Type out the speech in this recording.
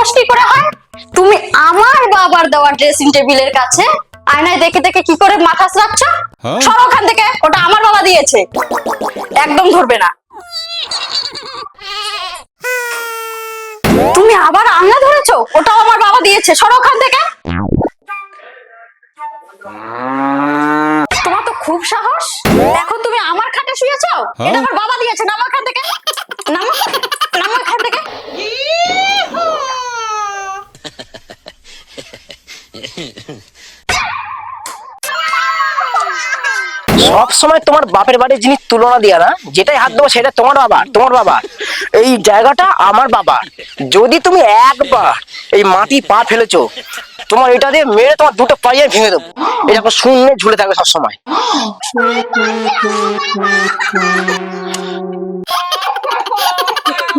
সাহস কি করে হয়? তুমি আমার বাবার দেওয়া ড্রেসিং টেবিলের কাছে আয়নায় দেখে দেখে কি করে মাথা রাখছ সরো ওখান থেকে ওটা আমার বাবা দিয়েছে। একদম ধরবে না। তুমি আবার আঙা ধরেছো? ওটাও আমার বাবা দিয়েছে। সরো ওখান থেকে। তোমার তো খুব সাহস। এখন তুমি আমার খাটে শুয়েছো? এটা আমার বাবা দিয়েছে নামো এখান থেকে নামো নামো এখান থেকে সব সময় তোমার বাপের বাড়ির জিনিস তুলনা দিয়া না, যেটাই হাত দেবো সেটা তোমার বাবা তোমার বাবা। এই জায়গাটা আমার বাবা। যদি তুমি একবার এই মাটি পা ফেলেছো, তোমার এটা দিয়ে মেরে তোমার দুটো পায়ে ভেঙে দেবো। এরকম শূন্য ঝুলে থাকবে সবসময়।